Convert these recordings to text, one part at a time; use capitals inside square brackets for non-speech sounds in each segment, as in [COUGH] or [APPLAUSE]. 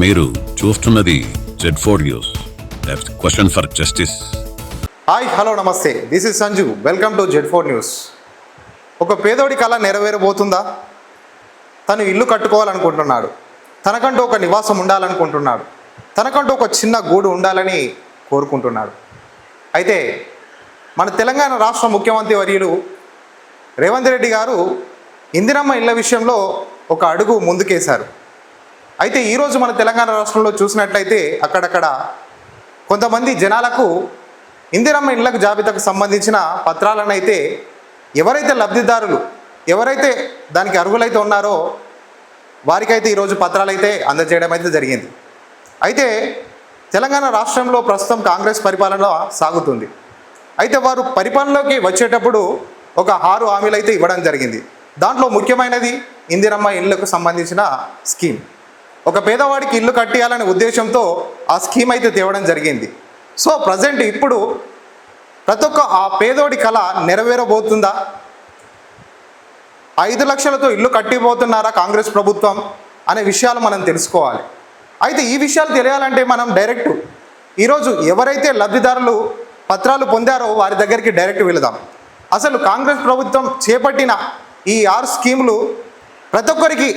మీరు చూస్తున్నది Z four news question for justice hi hello నమస్తే. This is Sanju welcome to Z four news ఒక పేదోడి కళ నెరవేరబోతుందా? తను ఇల్లు కట్టుకోవాలనుకుంటున్నాడు. తనకంటూ ఒక నివాసం ఉండాలనుకుంటున్నాడు. తనకంటూ ఒక చిన్న గూడు ఉండాలని కోరుకుంటున్నాడు. అయితే మన తెలంగాణ రాష్ట్ర ముఖ్యమంత్రి వర్యులు రేవంత్ రెడ్డి గారు ఇందిరమ్మ ఇళ్ళ విషయంలో ఒక అడుగు ముందుకేశారు. అయితే ఈరోజు మన తెలంగాణ రాష్ట్రంలో చూసినట్లయితే అక్కడక్కడ కొంతమంది జనాలకు ఇందిరమ్మ ఇళ్ళకు జాబితాకు సంబంధించిన పత్రాలను అయితే ఎవరైతే లబ్ధిదారులు ఎవరైతే దానికి అర్హులైతే ఉన్నారో వారికైతే ఈరోజు పత్రాలు అయితే అందజేయడం అయితే జరిగింది. అయితే తెలంగాణ రాష్ట్రంలో ప్రస్తుతం కాంగ్రెస్ పరిపాలన సాగుతుంది. అయితే వారు పరిపాలనలోకి వచ్చేటప్పుడు ఒక ఆరు హామీలు అయితే ఇవ్వడం జరిగింది. దాంట్లో ముఖ్యమైనది ఇందిరమ్మ ఇళ్ళకు సంబంధించిన స్కీమ్. ఒక పేదవాడికి ఇల్లు కట్టియాలనే ఉద్దేశంతో ఆ స్కీమ్ అయితే తేవడం జరిగింది. సో ప్రజెంట్ ఇప్పుడు ప్రతి ఒక్క ఆ పేదోడి కళ నెరవేరబోతుందా? ఐదు లక్షలతో ఇల్లు కట్టిపోతున్నారా కాంగ్రెస్ ప్రభుత్వం అనే విషయాలు మనం తెలుసుకోవాలి. అయితే ఈ విషయాలు తెలియాలంటే మనం డైరెక్ట్ ఈరోజు ఎవరైతే లబ్ధిదారులు పత్రాలు పొందారో వారి దగ్గరికి డైరెక్ట్ వెళదాం. అసలు కాంగ్రెస్ ప్రభుత్వం చేపట్టిన ఈ ఆరు స్కీములు ప్రతి ఒక్కరికి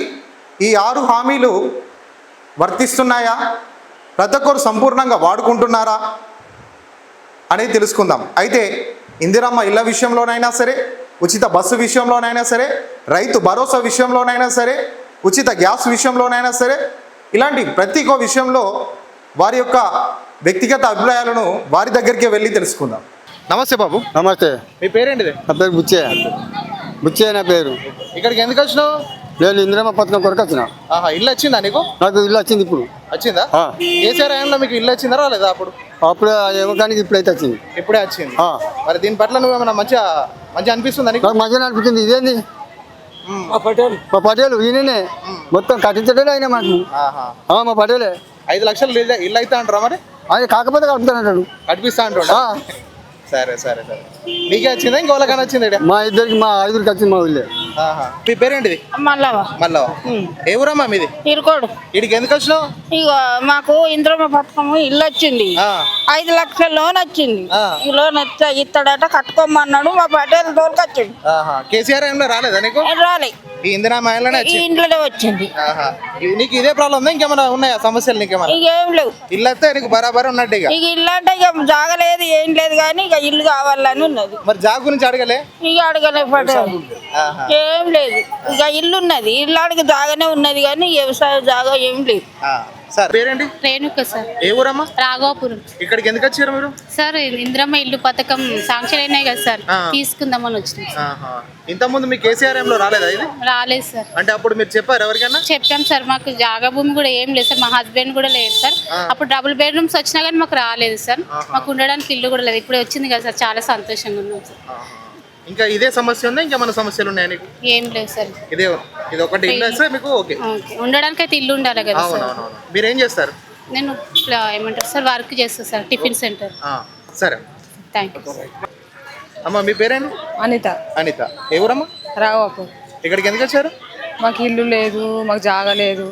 ఈ ఆరు హామీలు వర్తిస్తున్నాయా? ప్రతి ఒక్కరు సంపూర్ణంగా వాడుకుంటున్నారా? అనేది తెలుసుకుందాం. అయితే ఇందిరమ్మ ఇళ్ళ విషయంలోనైనా సరే ఉచిత బస్సు విషయంలోనైనా సరే రైతు భరోసా విషయంలోనైనా సరే ఉచిత గ్యాస్ విషయంలోనైనా సరే ఇలాంటి ప్రతి ఒక్క విషయంలో వారి యొక్క వ్యక్తిగత అభిప్రాయాలను వారి దగ్గరికి వెళ్ళి తెలుసుకుందాం. నమస్తే బాబు. నమస్తే. మీ పేరేంటిది? నా పేరు బుచ్చే బుచ్చే నా పేరు. ఇక్కడికి ఎందుకు వచ్చినావు? నేను ఇందిరమ్మ పథకం కొరకు వచ్చిన. ఆహా ఇల్లు వచ్చిందా నీకు? నాకు ఇల్లు వచ్చింది ఇప్పుడు. వచ్చిందా? ఆ. కేసీఆర్ టైంలో మీకు ఇల్లు వచ్చిందా రాలేదా అప్పుడు? అప్పుడు ఇవ్వడానికి ఇప్పుడైతే వచ్చింది. ఇప్పుడే వచ్చింది. ఆ. మరి దీని పట్ల నువ్వేమైనా మంచిగా మంచిగా అనిపిస్తుందా నీకు? నాకు మంచిగా అనిపించింది ఇదేంది? మా పటేలు. ఈయననే. మొత్తం కట్టించడే ఆయన మాకు. ఆహా. ఆ, మా పటేలే. ఐదు లక్షలు ఇల్లు ఇల్లు అయితే అంటారా మరి? ఆయన కాకపోతే కడుపుతానంటాడు. కనిపిస్తా అంటుండ? సరే సరే సరే. నీకే వచ్చిందా? ఇంకోళ్ళకన్నా వచ్చింది? మా ఇద్దరికి మా ఐదుగురికి వచ్చింది మా ఊళ్ళే. ఆహా. మీ పేరేంటిది? మళ్ళా మళ్ళా ఏ ఊరమ్మా మీది? ఇరుకోడు. ఇడికి ఎందుకు వచ్చినావు? ఇక మాకు ఇంద్రమ పథకం ఇల్లు వచ్చింది. ఆ. ఐదు లక్షల లోన్ వచ్చింది. ఆ. ఈ లోన్ వచ్చా ఇస్తాడట కట్టుకోమన్నాడు మా పటేల్ తోలుకొచ్చింది ఆహా. కేసీఆర్ ఏమన్నా రాలేదా నీకు? రాలే. ఈ ఇందిరా ఈ వచ్చింది. ఇంట్లోనే వచ్చింది. నీకు ఇదే ప్రాబ్లం ఉందా? ఇంకేమైనా ఉన్నాయా? సమస్యలు నీకేమైనా? ఇక ఏం లేవు. ఇల్లు వస్తే నీకు బరాబర్ ఉన్నట్టు ఇక ఇల్లు అంటే ఇక జాగలేదు ఏం లేదు కానీ ఇక ఇల్లు కావాలని ఉన్నది. మరి జాబ్ గురించి అడగలే? ఇక అడగలే ఆహా. ఏం లేదు. ఇక ఇల్లు ఉన్నది ఇల్లు అడిగి జాగానే ఉన్నది కానీ వ్యవసాయ జాగా ఏం లేదు. సార్. పేరేంటి? రేణుక సార్. ఏ ఊరమ్మా? రాఘవాపురం. ఇక్కడికి ఎందుకు వచ్చారు మీరు? సార్ ఇంద్రమ్మ ఇల్లు పథకం శాంక్షన్ అయినాయి కదా సార్. తీసుకుందామని వచ్చినాం సార్. ఆహా. ఇంతకుముందు మీ కేసీఆర్లో రాలేదా ఇది? రాలేదు సార్. అంటే అప్పుడు మీరు చెప్పారు ఎవరికైనా? చెప్పాం సార్ మాకు జాగా భూమి కూడా ఏం లేదు సార్. మా హస్బెండ్ కూడా లేదు సార్. అప్పుడు డబుల్ బెడ్రూమ్స్ వచ్చినా కానీ మాకు రాలేదు సార్. మాకు ఉండడానికి ఇల్లు కూడా లేదు. ఇప్పుడు వచ్చింది కదా సార్. చాలా సంతోషంగా ఉన్నాం సార్. ఆహా. ఇంకా ఇదే సమస్య ఉందా? ఇంకేమైనా సమస్యలు ఉన్నాయా నీకు? ఏం లేదు సార్. ఇదే ఇది ఒకటి ఇల్లు వస్తే మీకు? ఓకే. ఓకే. ఉండడానికి అయితే ఇల్లు ఉండాలి కదా సార్. మీరు ఏం చేస్తారు? నేను ఇట్లా ఏమంటారు సార్ వర్క్ చేస్తాను సార్ టిఫిన్ సెంటర్. ఆ, సరే. Thank you. అమ్మ మీ పేరేంటి? అనిత. అనిత. ఏ ఊరమ్మా? రావాపు ఇక్కడికి ఎందుకు వచ్చారు? మాకు ఇల్లు లేదు మాకు జాగా లేదు.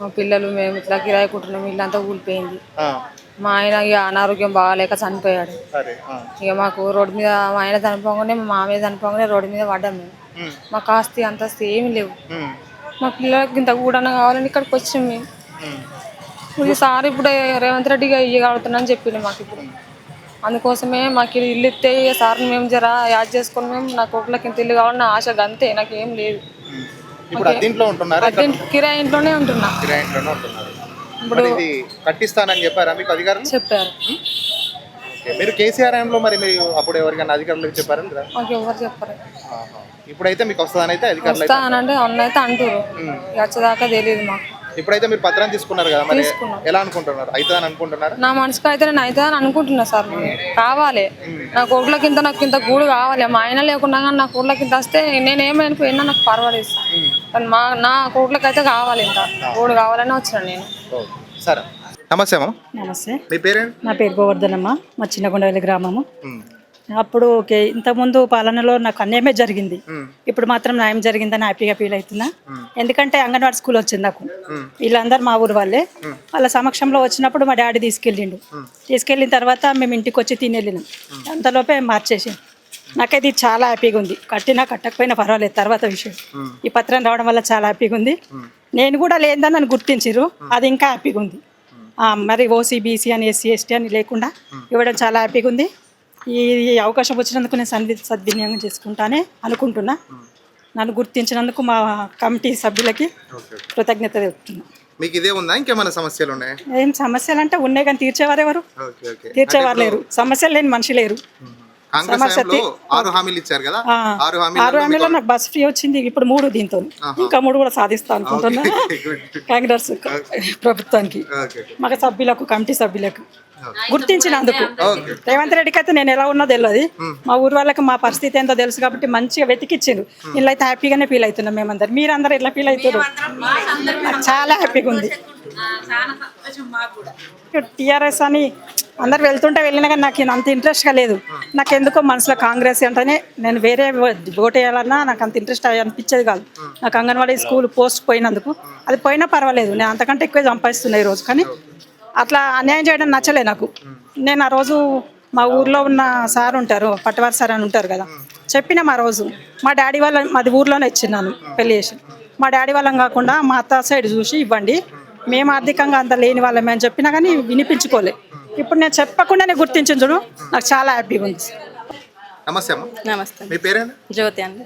మా పిల్లలు మేము ఇట్లా కిరాయి కుట్టినాం ఇల్లు అంతా కూలిపోయింది మా ఆయన ఇక అనారోగ్యం బాగాలేక చనిపోయాడు. ఇక మాకు రోడ్డు మీద మా ఆయన చనిపోగానే మా మామయ్య చనిపోగానే రోడ్డు మీద పడ్డాం మేము. మాకు ఆస్తి అంతస్తు ఏమి లేవు. మా పిల్లలకి ఇంత కూడా కావాలని ఇక్కడికి వచ్చాం మేము. ఇది సార్ ఇప్పుడు రేవంత్ రెడ్డిగా ఇవ్వగలుగుతున్నా అని చెప్పిండు మాకు ఇప్పుడు అందుకోసమే మాకు ఇది ఇల్లు ఇస్తే సార్ని మేము జర యాడ్ చేసుకొని మేము నా కొట్లకి ఇంత ఇల్లు కావాలని ఆశ అంతే నాకు ఏం లేదు. ఇప్పుడు అద్దీంట్లో ఉంటున్నారా అద్దె కిరాయి ఇంట్లోనే ఉంటున్నా. కిరాయి ఇంట్లోనే ఉంటున్నారు. మరి ఇది కట్టిస్తానని చెప్పారా మీకు అధికారులు? చెప్పారు. ఓకే. మీరు కేసీఆర్లో మరి మీరు అప్పుడు ఎవరికైనా అధికారులకు చెప్పారా లేదా? మాకు ఎవరు చెప్పరు. ఆహా. ఇప్పుడైతే మీకు వస్తుందని అయితే అధికారులు అయితే వస్తా అని అంటే అయితే అంటారు ఇక వచ్చేదాకా తెలియదు మాకు. ఇప్పుడైతే మీరు పత్రం తీసుకున్నారు కదా మరి తీసుకున్నాం. ఎలా అనుకుంటున్నారు? అవుతుందని అనుకుంటున్నారా? నా మనసుకు అయితే నేను అయితే అని అనుకుంటున్నా సార్. కావాలి. నా కోట్లకి ఇంత నాకు ఇంత గూడు కావాలి. మా ఆయన లేకుండా కానీ నా కోట్లకి ఇంత వస్తే నేను ఏమైనా నాకు పర్వాలేదు సార్. కానీ మా నా కోట్లకి అయితే కావాలి ఇంత. గూడు కావాలని వచ్చిన నేను. ఓకే. సరే. నమస్తే అమ్మ. నమస్తే. మీ పేరేంటి? నా పేరు గోవర్ధనమ్మ. మా చిన్నగొండవల్లి గ్రామము. ఉమ్. అప్పుడు ఓకే ఇంతకుముందు పాలనలో నాకు అన్యాయమే జరిగింది. ఇప్పుడు మాత్రం న్యాయం జరిగిందని హ్యాపీగా ఫీల్ అవుతున్నా. ఎందుకంటే అంగన్వాడీ స్కూల్ వచ్చింది నాకు. వీళ్ళందరూ మా ఊరు వాళ్ళే. వాళ్ళ సమక్షంలో వచ్చినప్పుడు మా డాడీ తీసుకెళ్ళిండు. తీసుకెళ్ళిన తర్వాత మేము ఇంటికి వచ్చి తినెళ్ళినాం. అంతలోపే మార్చేసి. నాకైతే చాలా హ్యాపీగా ఉంది. కట్టినా కట్టకపోయినా పర్వాలేదు తర్వాత విషయం. ఈ పత్రం రావడం వల్ల చాలా హ్యాపీగా ఉంది. నేను కూడా లేదని నన్ను గుర్తించిర్రు. అది ఇంకా హ్యాపీగా ఉంది. మరి ఓసీ బీసీ అని ఎస్సీ ఎస్టీ అని లేకుండా ఇవ్వడం చాలా హ్యాపీగా ఉంది. ఈ అవకాశం వచ్చినందుకు నేను సన్వి సద్వినియోగం చేసుకుంటానే అనుకుంటున్నా. నన్ను గుర్తించినందుకు మా కమిటీ సభ్యులకి కృతజ్ఞత చెప్తున్నా మీకు ఇదే ఉందా? ఇంకేమైనా సమస్యలు ఉన్నాయా? ఏం సమస్యలు అంటే ఉన్నాయి కానీ తీర్చేవారు ఎవరు తీర్చేవారు లేరు. సమస్యలు లేని మనిషి లేరు. ఆరు హామీలు ఇచ్చారు కదా? ఆ, ఆరు ఆరు హామీలు హామీలో నాకు బస్ ఫ్రీ వచ్చింది. ఇప్పుడు మూడు దీంతో. ఇంకా మూడు కూడా సాధిస్తా అనుకుంటున్నా. [LAUGHS] కాంగ్రెస్ ప్రభుత్వానికి. మగ సభ్యులకు కమిటీ సభ్యులకు. గుర్తించినందుకు. రేవంత్ రెడ్డికి అయితే నేను ఎలా ఉన్నా తెలియదు మా ఊరు వాళ్ళకి మా పరిస్థితి ఏంటో తెలుసు కాబట్టి మంచిగా వెతికిచ్చిండు. ఇలా అయితే హ్యాపీగానే ఫీల్ అవుతున్నాం మేమందరం. మీరందరూ ఎట్లా ఫీల్ అవుతారు చాలా హ్యాపీగా ఉంది. టీఆర్ఎస్ అని అందరు వెళ్తుంటే వెళ్ళినా కానీ నాకు అంత ఇంట్రెస్ట్గా లేదు. నాకు ఎందుకో మనసులో కాంగ్రెస్ అంటేనే నేను వేరే ఓట్ వేయాలన్నా నాకు అంత ఇంట్రెస్ట్ అనిపించేది కాదు. నాకు అంగన్వాడీ స్కూల్ పోస్ట్ పోయినందుకు. అది పోయినా పర్వాలేదు. నేను అంతకంటే ఎక్కువ సంపాదిస్తున్నా ఈరోజు కానీ. అట్లా అన్యాయం చేయడం నచ్చలే నాకు. నేను ఆ రోజు మా ఊర్లో ఉన్న సార్ ఉంటారు పట్టవారి సార్ అని ఉంటారు కదా. చెప్పిన మా రోజు. మా డాడీ వాళ్ళ మాది ఊర్లోనే ఇచ్చిన్నాను పెళ్ళి చేసి మా డాడీ వాళ్ళం కాకుండా మా అత్త సైడ్ చూసి ఇవ్వండి. మేము ఆర్థికంగా అంత లేని వాళ్ళమే అని చెప్పినా కానీ వినిపించుకోలే. ఇప్పుడు నేను చెప్పకుండానే గుర్తించు చూడు నాకు చాలా హ్యాపీగా ఉంది. నమస్తే అమ్మ. నమస్తే మీ పేరేనా జ్యోతి అండి.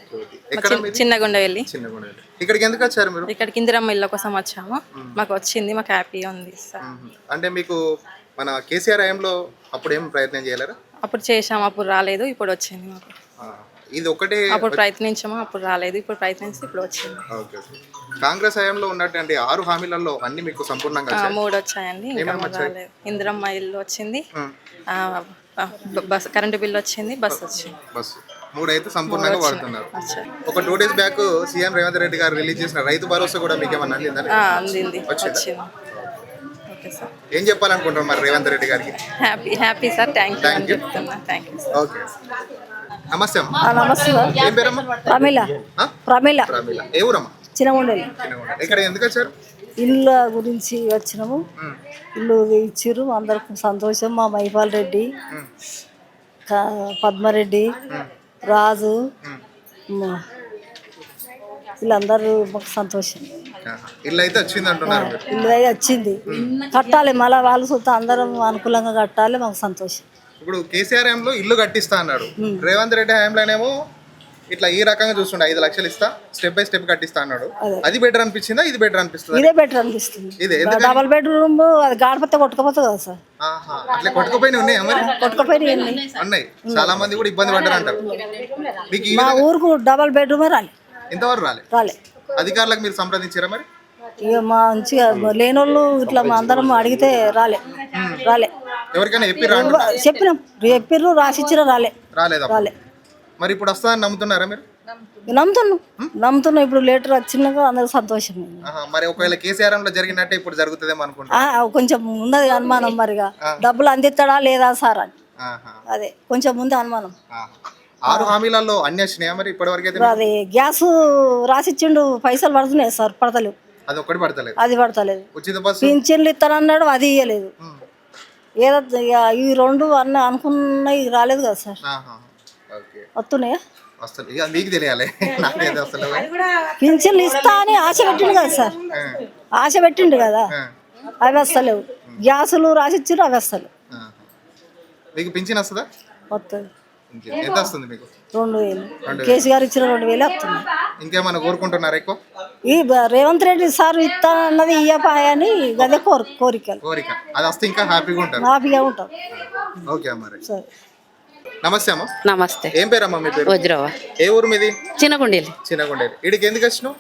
ఎక్కడ? చిన్నగుండ వెళ్ళి చిన్నగుండ ఇక్కడికి ఎందుకు వచ్చారు మీరు? ఇక్కడికి ఇందిరమ్మ ఇళ్ళ కోసం వచ్చాము మాకు వచ్చింది మాకు హ్యాపీగా ఉంది అంటే మీకు మన కేసీఆర్ హయాంలో అప్పుడు ఏం ప్రయత్నం చేయలేరా అప్పుడు చేసాము అప్పుడు రాలేదు ఇప్పుడు వచ్చింది మాకు. ఇది ఒకటే అప్పుడు ప్రయత్నించాము అప్పుడు రాలేదు ఇప్పుడు ప్రయత్నించి ఇప్పుడు వచ్చింది. ఓకే కాంగ్రెస్ హయాంలో ఉన్నటువంటి ఆరు హామీలలో అన్ని మీకు సంపూర్ణంగా మూడు వచ్చాయండి ఇందిరమ్మ ఇల్లు వచ్చింది. బస్ కరెంటు బిల్ వచ్చింది బస్ వచ్చింది. బస్. మూడు అయితే సంపూర్ణంగా వాడుతున్నారు. ఒక two days back CM Revanth Reddy గారు రిలీజ్ చేసిన రైతు భరోసా కూడా మీకు ఏమన్నా అందిందా? వచ్చింది? ఏం చెప్పాలనుకుంటున్నారు మరి రేవంత్ రెడ్డి గారికి? Happy happy sir. Thank you. చెప్తున్నా. Thank you sir. ఓకే. నమస్తే అమ్మా. నమస్తే ఏం పేరమ్మా? ప్రమిళ ఆ? ప్రమిళ రామిల. ఏ ఊరమ్మా? చిన్నగుండ. ఇక్కడ ఎందుకు వచ్చారు? ఇళ్ళ గురించి వచ్చినాము. ఇల్లు ఇచ్చిర్రు అందరికి సంతోషం. మా మైపాల్ రెడ్డి పద్మారెడ్డి రాజు వీళ్ళందరూ మాకు సంతోషం. ఇల్లు అయితే వచ్చింది అంటున్నారు. ఇల్లు అయితే వచ్చింది. కట్టాలి మళ్ళీ వాళ్ళు సుతా అందరం అనుకూలంగా కట్టాలి మాకు సంతోషం. ఇప్పుడు కేసీఆర్ హయాంలో ఇల్లు కట్టిస్తా అన్నాడు. రేవంత్ రెడ్డి హయాంలోనేమో ఇట్లా ఈ రకంగా చూస్తుండే ఐదు లక్షలు ఇస్తా స్టెప్ బై స్టెప్ కట్టిస్తా అన్నాడు. అది. బెటర్ అనిపించిందా ఇది బెటర్ అనిపిస్తుందా? ఇదే బెటర్ అనిపిస్తుంది. ఇదే? డబల్ బెడ్రూమ్ అది గాడిపోతే కొట్టుకపోతుంది కదా సార్. అట్లా కొట్టుకుపోయిన ఉన్నాయా మరి? కొట్టుకపోయినాయి ఎన్ని? ఉన్నాయి చాలా మంది కూడా ఇబ్బంది పడ్డారు అంటారు. మీకు మా ఊరుకు డబల్ బెడ్రూమే రాలే. ఇంతవరకు రాలే? రాలే. అధికారులకు మీరు సంప్రదించారా మరి? ఇక మంచిగా లేనోళ్ళు ఇట్లా మా అందరం అడిగితే రాలే. రాలే. ఎవరికైనా చెప్పినాం. చెప్పిర్రు రాసిచ్చిరా రాలే. రాలేదా రాలే. మరి ఇప్పుడు వస్తుందని నమ్ముతున్నారా మీరు? నమ్ముతున్నాం. నమ్ముతున్నాం. ఇప్పుడు లేటర్ వచ్చినాక అందరూ సంతోషం. మరి ఒకవేళ కేసీఆర్లో జరిగినట్టే ఇప్పుడు జరుగుతుందేమో అనుకుంటా కొంచెం ఉన్నది అనుమానం మరిగా. డబ్బులు అందిస్తాడా లేదా సార్ అని. అదే కొంచెం ముందు అనుమానం. ఆరు హామీలలో అన్ని వచ్చినాయా మరి అది గ్యాస్ రాసిచ్చిండు పైసలు పడుతున్నాయి సార్ పడతలేవు. అది ఒక్కటి పడతలేదు. అది పడతలేదు. ఉచిత బస్సు? పింఛన్లు ఇస్తానన్నాడు అది ఇయ్యలేదు. ఏదో ఈ రెండు అన్న అనుకున్నవి రాలేదు కదా సార్. వస్తున్నాయా? వస్తుంది ఇక మీకు తెలియాలి. నాకైతే అసలు పింఛన్లు ఇస్తా అని ఆశ పెట్టిండు కదా సార్. ఆశ పెట్టిండు కదా. అవి వస్తలేవు. గ్యాసులు రాసిచ్చారు అవి వస్తలేవు. మీకు పింఛన్ వస్తుందా? వస్తుంది. ఎంత వస్తుంది మీకు? రెండు వేలు. కేసీఆర్ ఇచ్చిన రెండు వేలు వస్తుంది ఇంకేమైనా కోరుకుంటున్నారా ఎక్కువ? ఈ రేవంత్ రెడ్డి సార్ ఇస్తానన్నది ఇయ్యపాయ అని గదే కోరి కోరికలు. కోరిక. అది వస్తే ఇంకా హ్యాపీగా ఉంటారు. హ్యాపీగా ఉంటాం ఓకే అమ్మ రైట్. సరే. నమస్తే అమ్మ. నమస్తే. ఏం పేరమ్మా మీ పేరు? వజ్రవ ఏ ఊరు మీది? చిన్నగుండేలి. చిన్నగుండేది ఇడికి ఎందుకు వచ్చినావు?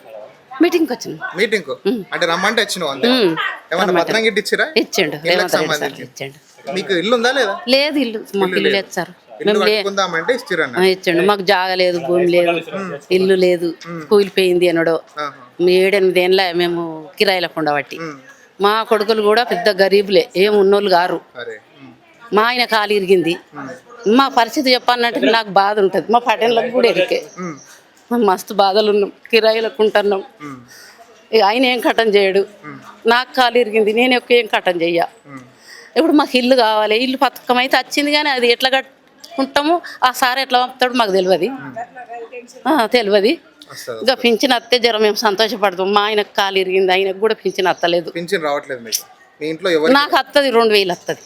మీటింగ్కి వచ్చింది మీటింగ్కు అంటే రమ్మంటే వచ్చినావు అంతే. ఏమన్నా పత్రం గిట్టి ఇచ్చిరా? ఇచ్చిండు. ఇళ్ళకి రేవంత్ రెడ్డి సార్ సంబంధించి ఇచ్చిండు. మీకు ఇల్లు ఉందా లేదా? లేదు ఇల్లు. మాకు ఇల్లు లేదు. సార్. కట్టుకుందామంటే ఇచ్చిండు. మాకు జాగ లేదు భూమి లేదు ఇల్లు లేదు. కూలిపోయింది అనడో మీ ఏడెనిమిది ఏళ్ళ మేము కిరాయిలకు ఉండబట్టి మా కొడుకులు కూడా పెద్ద గరీబులే. ఏం ఉన్నోళ్ళు గారు. మా ఆయన కాలు ఇరిగింది. మా పరిస్థితి చెప్పాలంటే నాకు బాధ ఉంటుంది. మా పటేళ్ళకు కూడా ఎరికే మేము. మస్తు బాధలు ఉన్నాం. కిరాయిలకు ఉంటున్నాం. ఇక ఆయన ఏం కట్టం చేయడు. నాకు కాలు ఇరిగింది. నేను ఎక్కువ ఏం కట్టం చెయ్య. ఇప్పుడు మాకు ఇల్లు కావాలి. ఇల్లు పథకం అయితే వచ్చింది కానీ అది ఎట్లా కట్టుకుంటాము ఆ సార్ ఎట్లా పంపుతాడు మాకు తెలియదు. ఆ, తెలియదు. ఇంకా పింఛన్ అత్తే జర మేము సంతోషపడతాం. మా ఆయనకు కాలు ఇరిగింది. ఆయనకు కూడా పింఛన్ అత్తలేదు పింఛన్ రావట్లేదు మీకు. మీ ఇంట్లో ఎవరు నాకు వస్తుంది. రెండు వేలు వస్తుంది.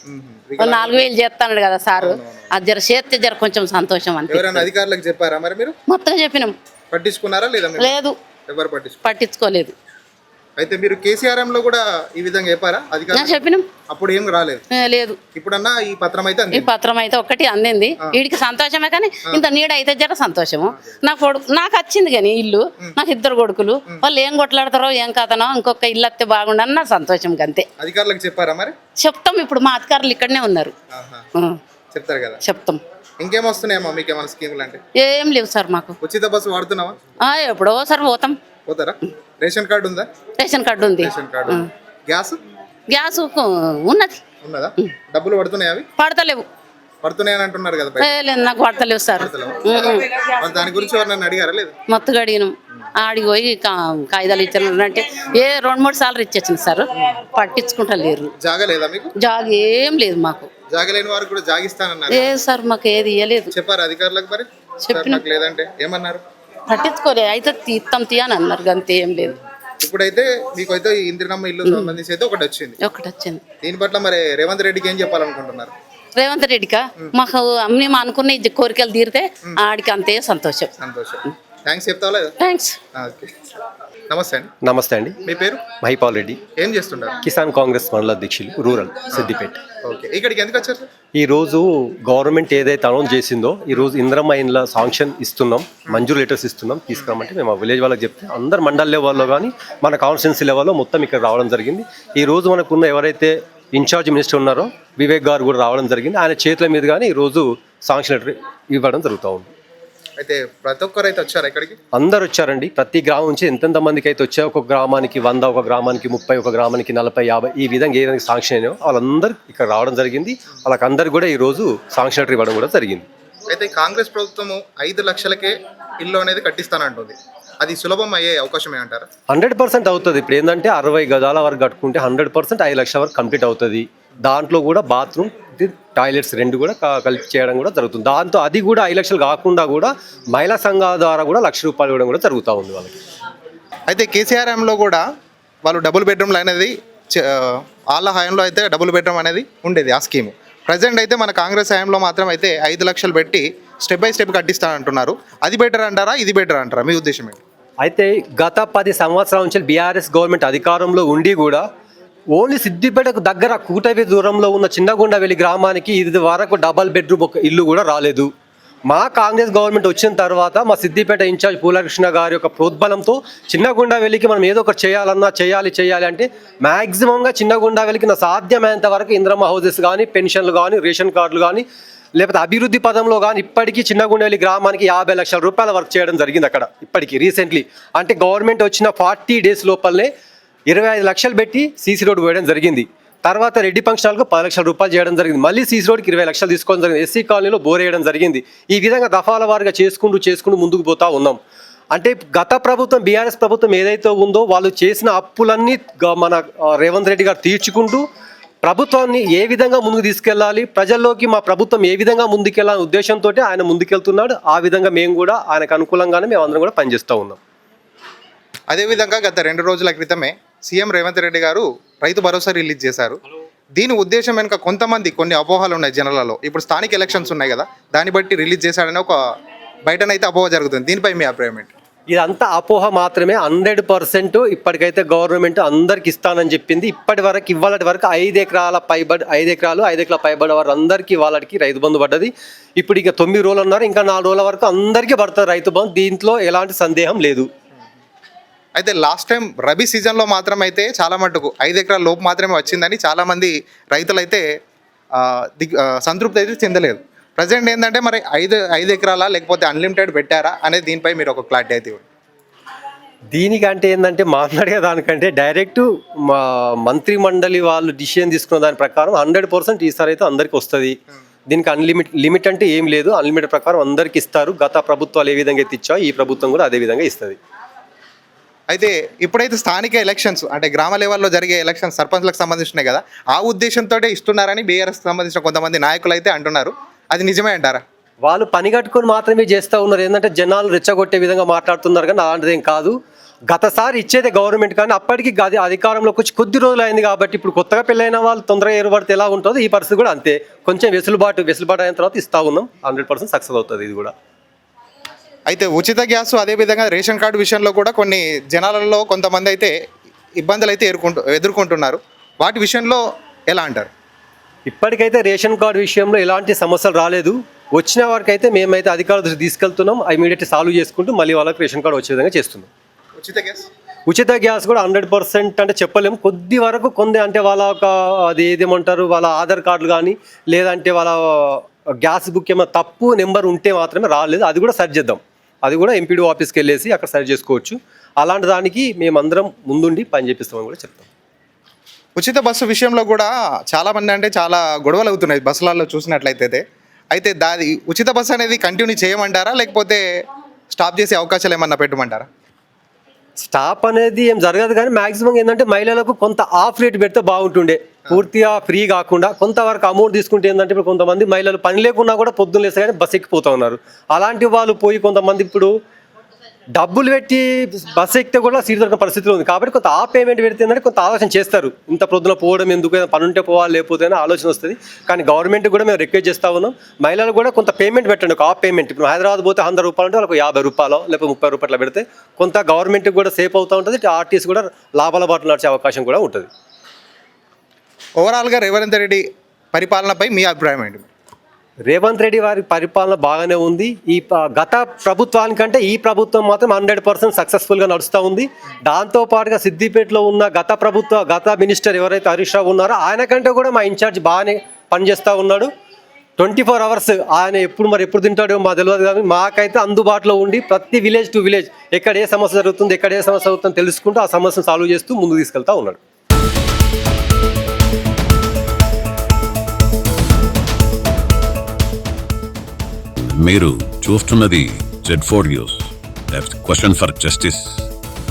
నాలుగు వేలు చేస్తాడు కదా సారు. అది జర చేస్తే జర కొంచెం సంతోషం అనిపి ఎవరైనా అధికారులకు చెప్పారా మరి మీరు? మొత్తం చెప్పినాం. పట్టించుకున్నారా లేదా మీరు? లేదు. ఎవరు పట్టించుకు పట్టించుకోలేదు. అయితే మీరు కేసీఆర్ఎం లో కూడా ఈ విధంగా చెప్పారా? నా అధికారులు చెప్పినాం. అప్పుడు ఏం రాలేదు. ఏ, లేదు. ఇప్పుడన్నా ఈ పత్రం అయితే ఈ అంది పత్రం అయితే ఒక్కటి అందింది. వీడికి సంతోషమే కానీ ఇంత నీడ అయితే జర సంతోషము. నా కొడుకు నాకు వచ్చింది కానీ ఇల్లు నాకు ఇద్దరు కొడుకులు. వాళ్ళు ఏం కొట్లాడతారో ఏం కాదనో ఇంకొక ఇల్లు వస్తే బాగుండని నా సంతోషం అంతే అధికారులకు చెప్పారా మరి? చెప్తాం. ఇప్పుడు మా అధికారులు ఇక్కడనే ఉన్నారు. ఆహా. చెప్తారు కదా. చెప్తాం. ఇంకేం వస్తున్నాయమ్మా మీకు ఏమైనా స్కీములు అంటే ఏం లేవు సార్ మాకు. ఉచిత బస్సు వాడుతున్నావా? ఆ, ఎప్పుడో సార్ పోతాం. పోతారా? రేషన్ కార్డు ఉందా? రేషన్ కార్డు ఉంది. Ration card gas? గ్యాస్ ఉన్నది. ఉన్నదా? డబ్బులు పడుతున్నాయి అవి? పడతలేవు. పడుతున్నాయని అంటున్నారు కదా లేదు నాకు పడతలేవు సార్. మరి దాని గురించి ఎవరు అడిగారా? లేదు? మొత్తం అడిగినాం. ఆడికి పోయి కాగితాలు ఇచ్చారు అంటే ఏ రెండు మూడు సార్లు ఇచ్చేసింది సార్. పట్టించుకుంటా లేరు. జాగా లేదా మీకు? జాగ్ ఏం లేదు మాకు. జాగా లేని వారికి కూడా జాగిస్తానన్నారు. ఏ సార్ మాకు ఏది ఇవ్వలేదు చెప్పారు అధికారులకు మరి? నాకు లేదంటే ఏమన్నారు? పట్టించుకోలేదు అయితే తీస్తాం తీ అని అన్నారు. అంతే ఏం లేదు. ఇప్పుడైతే మీకు అయితే ఇందిరమ్మ ఇల్లు సంబంధించి అయితే ఒకటి వచ్చింది. ఒకటి వచ్చింది. దీని పట్ల మరి రేవంత్ రెడ్డికి ఏం చెప్పాలనుకుంటున్నారు? రేవంత్ రెడ్డికా? మాకు మేము అనుకున్న కోరికలు తీరితే ఆడికి అంతే సంతోషం. సంతోషం. థ్యాంక్స్ చెప్తావా థ్యాంక్స్ ఓకే. నమస్తే అండి. నమస్తే అండి. మీ పేరు? మహిపాల్ రెడ్డి. ఏం చేస్తుంటారు? కిసాన్ కాంగ్రెస్ మండల అధ్యక్షులు రూరల్ సిద్దిపేట. ఓకే. ఇక్కడికి ఎందుకు వచ్చారు? ఈ రోజు గవర్నమెంట్ ఏదైతే అనౌన్స్ చేసిందో ఈ రోజు ఇంద్రమ్మ ఇండ్ల సాంక్షన్ ఇస్తున్నాం మంజూరు లెటర్స్ ఇస్తున్నాం తీసుకురామంటే మేము ఆ విలేజ్ వాళ్ళకి చెప్తే అందరు మండల్ లెవెల్లో కానీ మన కాన్స్టిట్యున్సీ లెవెల్లో మొత్తం ఇక్కడ రావడం జరిగింది. ఈ రోజు మనకున్న ఎవరైతే ఇన్ఛార్జ్ మినిస్టర్ ఉన్నారో వివేక్ గారు కూడా రావడం జరిగింది. ఆయన చేతుల మీద కానీ ఈ రోజు సాంక్షన్ లెటర్ ఇవ్వడం జరుగుతూ ఉంది. అయితే ప్రతి ఒక్కరు అయితే వచ్చారు ఇక్కడికి? అందరు వచ్చారండి. ప్రతి గ్రామం నుంచి ఎంతెంత మందికి అయితే వచ్చాయో ఒక గ్రామానికి వంద ఒక గ్రామానికి ముప్పై ఒక గ్రామానికి నలభై యాభై ఈ విధంగా ఏదైనా సాంక్షన్ అయినాయో వాళ్ళందరూ ఇక్కడ రావడం జరిగింది. వాళ్ళకందరు కూడా ఈ రోజు సాంక్షన్ లెటర్ ఇవ్వడం కూడా జరిగింది. అయితే కాంగ్రెస్ ప్రభుత్వము ఐదు లక్షలకే ఇల్లు అనేది కట్టిస్తానంటుంది. అది సులభం అయ్యే అవకాశమే అంటారా? హండ్రెడ్ పర్సెంట్ అవుతుంది. ఇప్పుడు ఏంటంటే అరవై గజాల వరకు కట్టుకుంటే హండ్రెడ్ పర్సెంట్ ఐదు లక్షల వరకు కంప్లీట్ అవుతుంది. దాంట్లో కూడా బాత్రూమ్ టాయిలెట్స్ రెండు కూడా కలిపి చేయడం కూడా జరుగుతుంది. దాంతో అది కూడా ఐదు లక్షలు కాకుండా కూడా మహిళా సంఘాల ద్వారా కూడా లక్ష రూపాయలు ఇవ్వడం కూడా జరుగుతూ ఉంది వాళ్ళకి. అయితే కేసీఆర్ఎంలో కూడా వాళ్ళు డబుల్ బెడ్రూమ్లు అనేది వాళ్ళ హయాంలో అయితే డబుల్ బెడ్రూమ్ అనేది ఉండేది ఆ స్కీమ్. ప్రజెంట్ అయితే మన కాంగ్రెస్ హయాంలో మాత్రం అయితే ఐదు లక్షలు పెట్టి స్టెప్ బై స్టెప్ కట్టిస్తానంటున్నారు అది బెటర్ అంటారా? ఇది బెటర్ అంటారా? మీ ఉద్దేశం ఏంటి? అయితే గత పది సంవత్సరాల నుంచి బీఆర్ఎస్ గవర్నమెంట్ అధికారంలో ఉండి కూడా ఓన్లీ సిద్దిపేటకు దగ్గర కూటవి దూరంలో ఉన్న చిన్నగుండవెల్లి గ్రామానికి ఇది వరకు డబల్ బెడ్రూమ్ ఒక ఇల్లు కూడా రాలేదు. మా కాంగ్రెస్ గవర్నమెంట్ వచ్చిన తర్వాత మా సిద్దిపేట ఇన్ఛార్జ్ పూలకృష్ణ గారి యొక్క ప్రోద్బలంతో చిన్నగుండవెల్లికి మనం ఏదో ఒకటి చేయాలన్నా చేయాలి చేయాలి అంటే మ్యాక్సిమంగా చిన్నగుండవెల్లికి నా సాధ్యమైనంత వరకు ఇంద్రమ్మ హౌసెస్ కానీ పెన్షన్లు కానీ రేషన్ కార్డులు కానీ లేకపోతే అభివృద్ధి పదంలో కానీ ఇప్పటికీ చిన్నగుండెల్లి గ్రామానికి యాభై లక్షల రూపాయల వర్క్ చేయడం జరిగింది అక్కడ ఇప్పటికీ రీసెంట్లీ అంటే గవర్నమెంట్ వచ్చిన ఫార్టీ డేస్ లోపలనే ఇరవై ఐదు లక్షలు పెట్టి సీసీ రోడ్ వేయడం జరిగింది. తర్వాత రెడ్డి ఫంక్షన్లకు పది లక్షల రూపాయలు చేయడం జరిగింది. మళ్ళీ సీసీ రోడ్కి ఇరవై లక్షలు తీసుకోవడం జరిగింది. ఎస్సీ కాలనీలో బోర్ వేయడం జరిగింది. ఈ విధంగా దఫాల వారుగా చేసుకుంటూ చేసుకుంటూ ముందుకు పోతా ఉన్నాం. అంటే గత ప్రభుత్వం బీఆర్ఎస్ ప్రభుత్వం ఏదైతే ఉందో వాళ్ళు చేసిన అప్పులన్నీ మన రేవంత్ రెడ్డి గారు తీర్చుకుంటూ ప్రభుత్వాన్ని ఏ విధంగా ముందుకు తీసుకెళ్ళాలి? ప్రజల్లోకి మా ప్రభుత్వం ఏ విధంగా ముందుకెళ్ళాలనే ఉద్దేశంతో ఆయన ముందుకెళ్తున్నాడు. ఆ విధంగా మేము కూడా ఆయనకు అనుకూలంగానే మేము అందరం కూడా పనిచేస్తూ ఉన్నాం. అదేవిధంగా గత రెండు రోజుల క్రితమే సీఎం రేవంత్ రెడ్డి గారు రైతు భరోసా రిలీజ్ చేశారు. దీని ఉద్దేశం వెనుక కొంతమంది కొన్ని అపోహలు ఉన్నాయి జనాలలో. ఇప్పుడు స్థానిక ఎలక్షన్స్ ఉన్నాయి కదా దాన్ని బట్టి రిలీజ్ చేశాడని ఒక బయటనైతే అపోహ జరుగుతుంది. దీనిపై మీ అభిప్రాయం ఏంటి? ఇదంతా అపోహ మాత్రమే హండ్రెడ్ పర్సెంట్ ఇప్పటికైతే గవర్నమెంట్ అందరికి ఇస్తానని చెప్పింది. ఇప్పటి వరకు ఇవ్వాలటి వరకు ఐదు ఎకరాల పైబడి ఐదు ఎకరాలు ఐదు ఎకరాల పైబడి వారు అందరికీ వాళ్ళకి రైతు బంధు పడ్డది. ఇప్పుడు ఇక తొమ్మిది రోజులు ఉన్నారు ఇంకా నాలుగు రోజుల వరకు అందరికీ పడుతుంది రైతు బంధు. దీంట్లో ఎలాంటి సందేహం లేదు. అయితే లాస్ట్ టైం రబీ సీజన్లో మాత్రం అయితే చాలా మటుకు ఐదు ఎకరాల లోపు మాత్రమే వచ్చిందని చాలామంది రైతులు అయితే దిగ్ సంతృప్తి అయితే చెందలేదు. ప్రజెంట్ ఏంటంటే మరి ఐదు ఐదు ఎకరాల లేకపోతే అన్లిమిటెడ్ పెట్టారా అనేది దీనిపై మీరు ఒక క్లారిటీ అయితే ఇవ్వండి. దీనికంటే ఏంటంటే మాట్లాడే దానికంటే డైరెక్ట్ మా మంత్రి మండలి వాళ్ళు డిసిషన్ తీసుకున్న దాని ప్రకారం హండ్రెడ్ పర్సెంట్ ఈసారి అయితే అందరికి వస్తుంది. దీనికి అన్లిమిట్ లిమిట్ అంటే ఏం లేదు. అన్లిమిటెడ్ ప్రకారం అందరికి ఇస్తారు. గత ప్రభుత్వాలు ఏ విధంగా అయితే ఇచ్చాయో ఈ ప్రభుత్వం కూడా అదే విధంగా ఇస్తుంది. అయితే ఇప్పుడైతే స్థానిక ఎలక్షన్స్ అంటే గ్రామ లెవెల్లో జరిగే ఎలక్షన్స్ సర్పంచ్లకు సంబంధించినాయి కదా. ఆ ఉద్దేశంతో ఇస్తున్నారని బీఆర్ఎస్ సంబంధించిన కొంతమంది నాయకులు అయితే అంటున్నారు. అది నిజమే అంటారా? వాళ్ళు పని కట్టుకొని మాత్రమే చేస్తూ ఉన్నారు. ఏంటంటే జనాలు రెచ్చగొట్టే విధంగా మాట్లాడుతున్నారు కానీ అలాంటిదేం కాదు. గతసారి ఇచ్చేదే గవర్నమెంట్ కానీ అప్పటికి అది అధికారంలోకి వచ్చి కొద్ది రోజులు అయింది కాబట్టి ఇప్పుడు కొత్తగా పెళ్ళైన వాళ్ళు తొందరగా ఏర్పడితే ఎలా ఉంటుందో ఈ పరిస్థితి కూడా అంతే. కొంచెం వెసులుబాటు వెసులుబాటు అయిన తర్వాత ఇస్తా ఉన్నాం. హండ్రెడ్ పర్సెంట్ సక్సెస్ అవుతుంది ఇది కూడా. అయితే ఉచిత గ్యాస్ అదేవిధంగా రేషన్ కార్డు విషయంలో కూడా కొన్ని జనాలలో కొంతమంది అయితే ఇబ్బందులు అయితే ఎదుర్కొంటు ఎదుర్కొంటున్నారు. వాటి విషయంలో ఎలా అంటారు? ఇప్పటికైతే రేషన్ కార్డు విషయంలో ఎలాంటి సమస్యలు రాలేదు. వచ్చిన వారికి అయితే మేమైతే అధికారుల దృష్టి తీసుకెళ్తున్నాం. ఇమీడియట్ సాల్వ్ చేసుకుంటూ మళ్ళీ వాళ్ళకి రేషన్ కార్డు వచ్చే విధంగా చేస్తున్నాం. ఉచిత గ్యాస్? ఉచిత గ్యాస్ కూడా హండ్రెడ్ పర్సెంట్ అంటే చెప్పలేము కొద్ది వరకు కొంది అంటే వాళ్ళ ఒక అది ఏదేమంటారు? వాళ్ళ ఆధార్ కార్డులు కానీ లేదంటే వాళ్ళ గ్యాస్ బుక్ ఏమైనా తప్పు నెంబర్ ఉంటే మాత్రమే రాలేదు. అది కూడా సరి చేద్దాం. అది కూడా ఎంపీడీ ఆఫీస్కి వెళ్ళేసి అక్కడ సరి చేసుకోవచ్చు. అలాంటి దానికి మేమందరం ముందుండి పని చేపిస్తామని కూడా చెప్తాం. ఉచిత బస్సు విషయంలో కూడా చాలామంది అంటే చాలా గొడవలు అవుతున్నాయి బస్సులలో చూసినట్లయితే. అయితే దాది ఉచిత బస్సు అనేది కంటిన్యూ చేయమంటారా? లేకపోతే స్టాప్ చేసే అవకాశాలు ఏమన్నా పెట్టమంటారా? స్టాప్ అనేది ఏం జరగదు కానీ మాక్సిమం ఏంటంటే మహిళలకు కొంత ఆఫ్ రేట్ పెడితే బాగుంటుండే. పూర్తిగా ఫ్రీ కాకుండా కొంతవరకు అమౌంట్ తీసుకుంటే ఏంటంటే ఇప్పుడు కొంతమంది మహిళలు పని లేకున్నా కూడా పొద్దున్న లేస్తే కానీ బస్ ఎక్కిపోతూ ఉన్నారు. అలాంటి వాళ్ళు పోయి కొంతమంది ఇప్పుడు డబ్బులు పెట్టి బస్సు ఎక్కితే కూడా సీట్ దొరికిన పరిస్థితిలో ఉంది. కాబట్టి కొంత ఆ పేమెంట్ పెడితే కొంత ఆలోచన చేస్తారు. ఇంత ప్రొద్దున పోవడం ఎందుకు? పని ఉంటే పోవాలి లేకపోతే ఆలోచన వస్తుంది. కానీ గవర్నమెంట్ కూడా మేము రిక్వెస్ట్ చేస్తా ఉన్నాం. మహిళలు కూడా కొంత పేమెంట్ పెట్టండి. ఒక ఆ పేమెంట్ ఇప్పుడు హైదరాబాద్ పోతే వంద రూపాయలు అంటే వాళ్ళకి యాభై రూపాయలు లేకపోతే ముప్పై రూపాయలు పెడితే కొంత గవర్నమెంట్కి కూడా సేఫ్ అవుతూ ఉంటుంది. ఆర్టీసీ కూడా లాభాల బాటలు నడిచే అవకాశం కూడా ఉంటుంది. ఓవరాల్గా రేవంత్ రెడ్డి పరిపాలనపై మీ అభిప్రాయం ఏంటి? రేవంత్ రెడ్డి వారి పరిపాలన బాగానే ఉంది. ఈ ప- గత ప్రభుత్వానికంటే ఈ ప్రభుత్వం మాత్రం హండ్రెడ్ పర్సెంట్ సక్సెస్ఫుల్గా నడుస్తూ ఉంది. దాంతో పాటుగా సిద్దిపేటలో ఉన్న గత ప్రభుత్వ గత మినిస్టర్ ఎవరైతే హరీష్ రావు ఉన్నారో ఆయన కంటే కూడా మా ఇన్ఛార్జ్ బాగానే పనిచేస్తూ ఉన్నాడు. ట్వంటీ ఫోర్ అవర్స్ ఆయన ఎప్పుడు మరి ఎప్పుడు తింటాడో మా తెలియదు కానీ మాకైతే అందుబాటులో ఉండి ప్రతి విలేజ్ టు విలేజ్ ఎక్కడ ఏ సమస్య జరుగుతుంది ఎక్కడ ఏ సమస్య అవుతుందో తెలుసుకుంటూ ఆ సమస్యను సాల్వ్ చేస్తూ ముందుకు తీసుకెళ్తా ఉన్నాడు. మీరు చూస్తున్నది Z four news question for justice